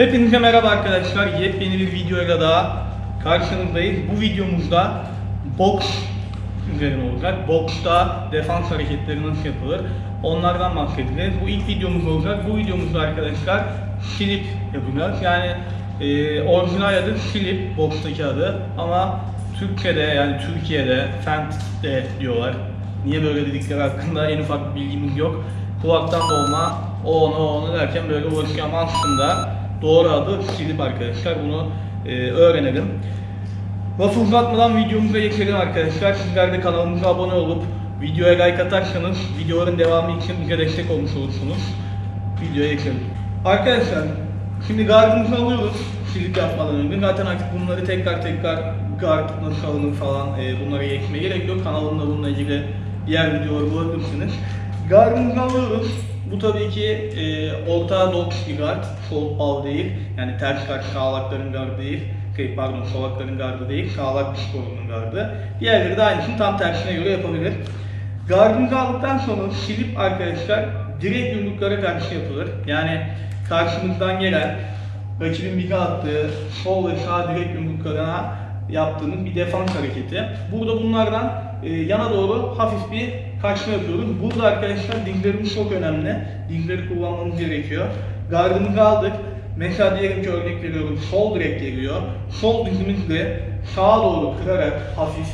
Hepinize merhaba arkadaşlar. Yepyeni bir videoyla daha karşınızdayız. Bu videomuzda boks üzerine olacak. Boksta defans hareketleri nasıl yapılır? Onlardan bahsedeceğiz. Bu ilk videomuz olacak. Bu videomuzda arkadaşlar slip yapacağız. Yani e, orijinal adı slip, bokstaki adı. Ama Türkçe'de yani Türkiye'de fent de diyorlar. Niye böyle dedikleri hakkında en ufak bir bilgimiz yok. Kulaktan dolma, o onu onu derken böyle uğraşıyor ama aslında doğru adı slip arkadaşlar. Bunu e, öğrenelim. Lafı uzatmadan videomuza geçelim arkadaşlar. Sizler de kanalımıza abone olup videoya like atarsanız videoların devamı için bize destek olmuş olursunuz. Videoya geçelim. Arkadaşlar şimdi gardımızı alıyoruz slip yapmadan önce. Zaten artık bunları tekrar tekrar guard nasıl alınır falan e, bunlara geçmeye gerek yok. Kanalımda bununla ilgili diğer videoları bulabilirsiniz. Gardımızı alıyoruz. Bu tabii ki e, orta dox bir guard, sol bal değil. Yani ters guard, sağlakların gardı değil. Şey, pardon, solakların gardı değil, sağlak dış kolunun gardı. Diğerleri de aynısını tam tersine göre yapabilir. Gardımızı aldıktan sonra silip arkadaşlar direkt yumruklara karşı yapılır. Yani karşımızdan gelen rakibin bir attığı sol ve sağ direkt yumruklarına yaptığımız bir defans hareketi. Burada bunlardan e, yana doğru hafif bir kaçma yapıyoruz. Burada arkadaşlar dizlerimiz çok önemli. Dizleri kullanmamız gerekiyor. Gardımızı aldık. Mesela diyelim ki örnek veriyorum sol direkt geliyor. Sol dizimizle sağa doğru kırarak hafif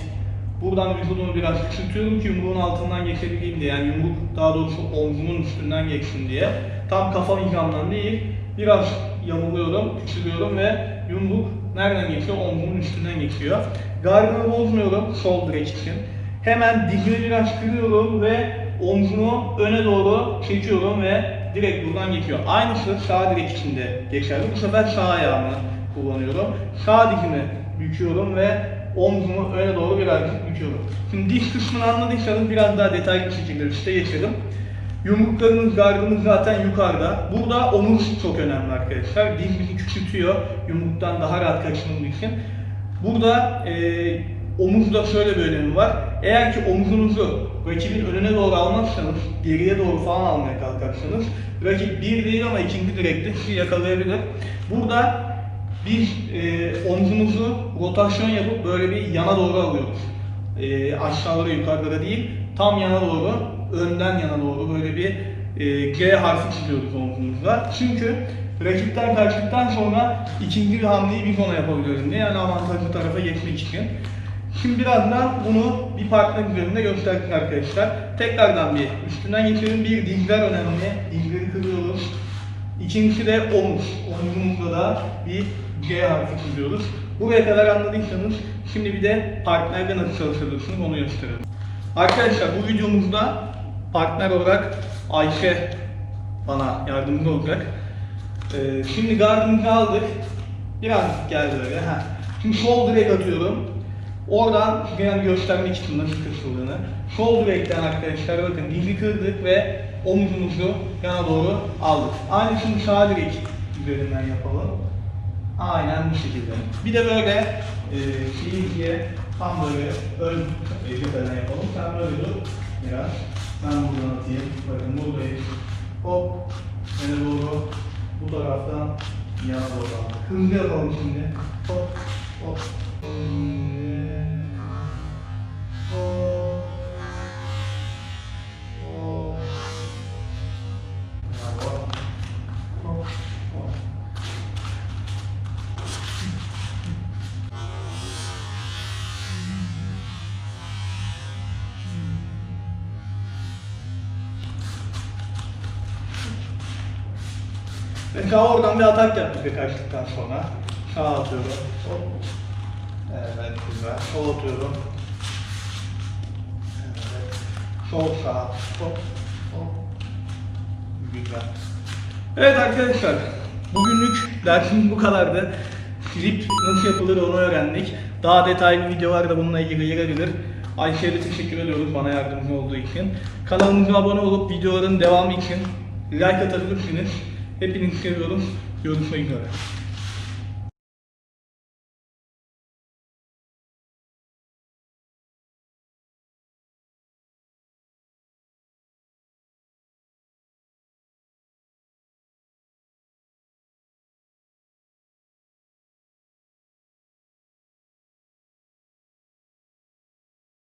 buradan vücudumu biraz küçültüyorum ki yumruğun altından geçebileyim diye. Yani yumruk daha doğrusu omzumun üstünden geçsin diye. Tam kafa hizamdan değil. Biraz yamuluyorum, küçülüyorum ve yumruk nereden geçiyor? Omzumun üstünden geçiyor. Gardımı bozmuyorum sol direkt için. Hemen dizimi biraz kırıyorum ve omzumu öne doğru çekiyorum ve direkt buradan geçiyor. Aynısı sağ direk için de geçerli. Bu sefer sağ ayağımı kullanıyorum. Sağ dizimi büküyorum ve omzumu öne doğru birazcık büküyorum. Şimdi diz kısmını anladıysanız biraz daha detaylı bir şekilde üste geçelim. Yumruklarımız, gardımız zaten yukarıda. Burada omuz çok önemli arkadaşlar. Diz bizi küçültüyor. Yumruktan daha rahat kaçmamız için. Burada e, omuzda şöyle bir önemi var. Eğer ki omuzunuzu rakibin önüne doğru almazsanız, geriye doğru falan almaya kalkarsanız, rakip bir değil ama ikinci direkte sizi yakalayabilir. Burada biz e, omzumuzu rotasyon yapıp böyle bir yana doğru alıyoruz. E, aşağılara yukarılara değil, tam yana doğru, önden yana doğru böyle bir e, G harfi çiziyoruz omzumuzla. Çünkü rakipten kaçtıktan sonra ikinci hamleyi biz ona yapabiliyoruz diye yani avantajlı tarafa geçmek için. Şimdi birazdan bunu bir partner üzerinde gösterdik arkadaşlar. Tekrardan bir üstünden geçelim. Bir dizler önemli. Dizleri kırıyoruz. İkincisi de omuz. Omuzumuzda da bir G harfi çiziyoruz. Buraya kadar anladıysanız şimdi bir de partnerde nasıl çalışabilirsiniz onu gösterelim. Arkadaşlar bu videomuzda partner olarak Ayşe bana yardımcı olacak. Ee, şimdi gardımızı aldık. Biraz geldi böyle. Ha. Şimdi sol direk atıyorum. Oradan yani göstermek için nasıl kısıldığını. Sol direkten arkadaşlar bakın dizi kırdık ve omuzumuzu yana doğru aldık. Aynısını sağ direk üzerinden yapalım. Aynen bu şekilde. Bir de böyle e, diye tam böyle ön cepheden yapalım. Sen böyle dur biraz. Ben buradan atayım. Bakın buradayız. Hop. Öne doğru. Bu taraftan yana doğru. Hızlı yapalım şimdi. Hop. Hop. Mesela oradan bir atak yaptık birkaçlıktan sonra. Sağ atıyorum. Hop. Evet güzel. Sol. Evet. Sol sağ. Hop. Hop. Güzel. Evet arkadaşlar. Bugünlük dersimiz bu kadardı. Flip nasıl yapılır onu öğrendik. Daha detaylı videolar da bununla ilgili gelebilir. Ayşe'ye de teşekkür ediyoruz bana yardımcı olduğu için. Kanalımıza abone olup videoların devamı için like atabilirsiniz. Hepinizi seviyorum. Görüşmek üzere.